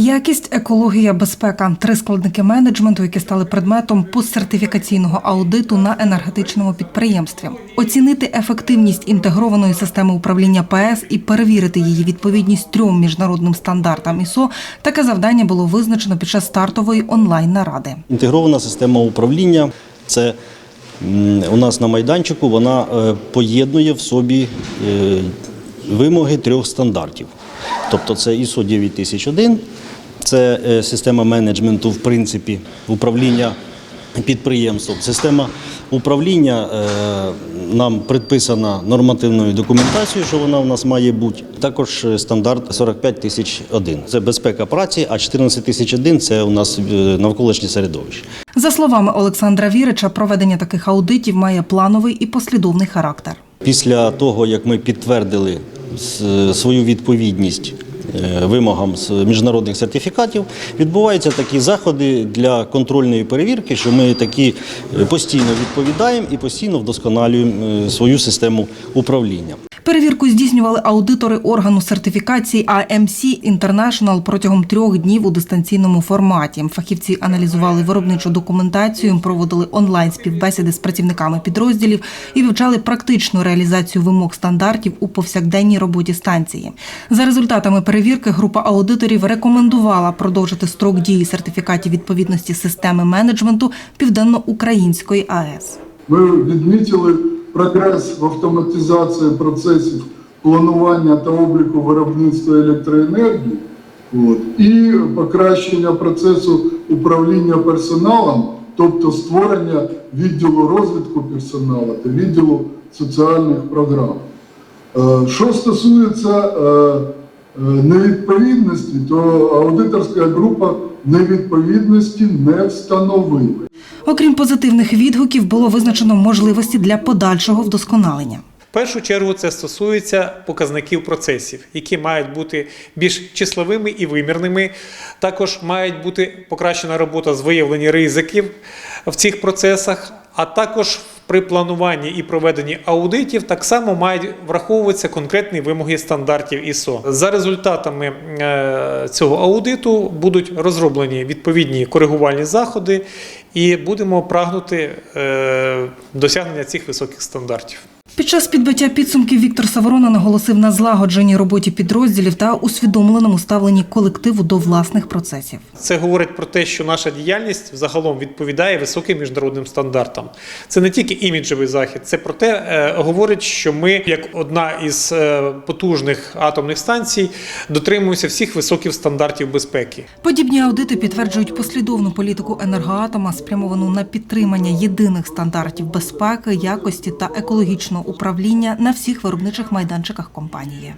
Якість, екологія, безпека три складники менеджменту, які стали предметом постсертифікаційного аудиту на енергетичному підприємстві. Оцінити ефективність інтегрованої системи управління ПС і перевірити її відповідність трьом міжнародним стандартам ІСО. Таке завдання було визначено під час стартової онлайн наради. Інтегрована система управління це у нас на майданчику, вона е, поєднує в собі е, вимоги трьох стандартів. Тобто це ISO 9001, це е, система менеджменту, в принципі, управління підприємством. Система управління е, нам предписана нормативною документацією, що вона у нас має бути. Також е, стандарт 45001. Це безпека праці, а 14001 – це у нас навколишнє середовище. За словами Олександра Вірича, проведення таких аудитів має плановий і послідовний характер. Після того, як ми підтвердили свою відповідність е, вимогам міжнародних сертифікатів, відбуваються такі заходи для контрольної перевірки, що ми такі е, постійно відповідаємо і постійно вдосконалюємо е, свою систему управління. Перевірку здійснювали аудитори органу сертифікації AMC International протягом трьох днів у дистанційному форматі. Фахівці аналізували виробничу документацію, проводили онлайн співбесіди з працівниками підрозділів і вивчали практичну реалізацію вимог стандартів у повсякденній роботі станції. За результатами перевірки група аудиторів рекомендувала продовжити строк дії сертифікатів відповідності системи менеджменту Південно-Української АЕС. Ми відмітили прогрес в автоматизації процесів планування та обліку виробництва електроенергії от, і покращення процесу управління персоналом, тобто створення відділу розвитку персоналу та відділу соціальних програм. Е, Що стосується е, е, невідповідності, то аудиторська група невідповідності не встановила. Окрім позитивних відгуків, було визначено можливості для подальшого вдосконалення. В першу чергу це стосується показників процесів, які мають бути більш числовими і вимірними. Також мають бути покращена робота з виявлення ризиків в цих процесах, а також при плануванні і проведенні аудитів так само мають враховуватися конкретні вимоги стандартів ISO. За результатами е, цього аудиту будуть розроблені відповідні коригувальні заходи, і будемо прагнути е, досягнення цих високих стандартів. Під час підбиття підсумків Віктор Саворона наголосив на злагодженій роботі підрозділів та усвідомленому ставленні колективу до власних процесів. Це говорить про те, що наша діяльність взагалом відповідає високим міжнародним стандартам. Це не тільки іміджевий захід, це про те, е, говорить, що ми, як одна із е, потужних атомних станцій, дотримуємося всіх високих стандартів безпеки. Подібні аудити підтверджують послідовну політику енергоатома, спрямовану на підтримання єдиних стандартів безпеки, якості та екологічного управління на всіх виробничих майданчиках компанії.